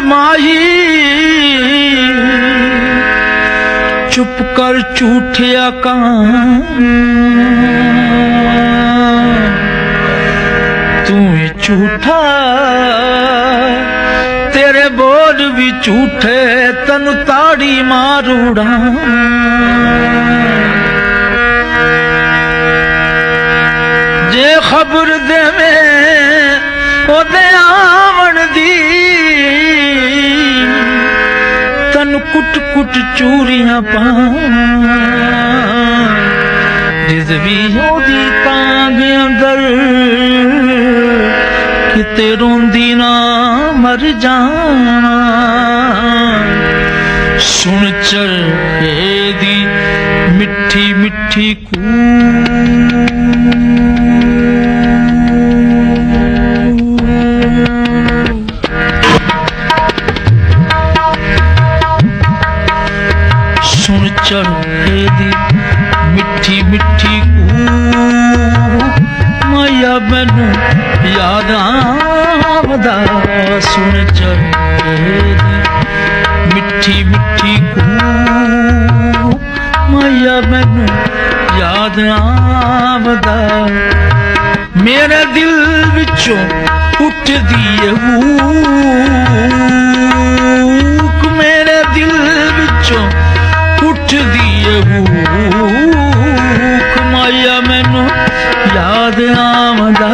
ਮਾਹੀ ਚੁੱਪ ਕਰ ਝੂਠਿਆ ਕਾਂ। ਤੂੰ ਹੀ ਝੂਠਾ। ਤੇਰੇ ਬੋਲ ਵੀ ਝੂਠੇ, ਤੈਨੂੰ ਤਾੜੀ ਮਾਰੂੜਾ ਜੇ ਖਬਰ ਦੇਵੇਂ, ਉਹਦੇ ਆ ਕੁੱਟ ਕੁੱਟ ਚੂਰੀਆਂ ਪਾ ਜਿਸ ਵੀ ਉਹਦੀ ਕਾਂਗ ਅੰਦਰ ਕਿਤੇ ਰੋਂਦੀ ਨਾ ਮਰ ਜਾਣਾ। ਸੁਣ ਚਰਖੇ ਦੀ ਮਿੱਠੀ ਮਿੱਠੀ ਕੂ। ਸੁਣ ਦੀ ਮਿੱਠੀ ਮਿੱਠੀ ਕੂ ਮਾਇਆ ਮੈਨੂੰ ਯਾਦ ਆਵਦਾ ਸੁਣ ਚੜ੍ਹੇ ਦੀ ਮਿੱਠੀ ਮਿੱਠੀ ਕੂ ਮਾਇਆ ਮੈਨੂੰ ਯਾਦ ਆਵਦਾ ਮੇਰੇ ਦਿਲ ਵਿੱਚੋਂ ਉੱਠਦੀ ਏ ਹੂ ਯਾਦ ਆਵਦਾ।